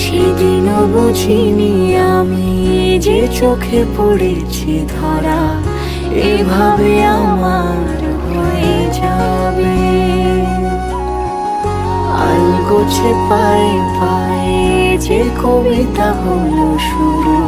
সেদিনও বুঝিনি আমি যে চোখে পড়েছি ধরা, এভাবে আমার হয়ে যাবে। আলগোছে পায়ে পায়ে যে কবিতা হলো শুরু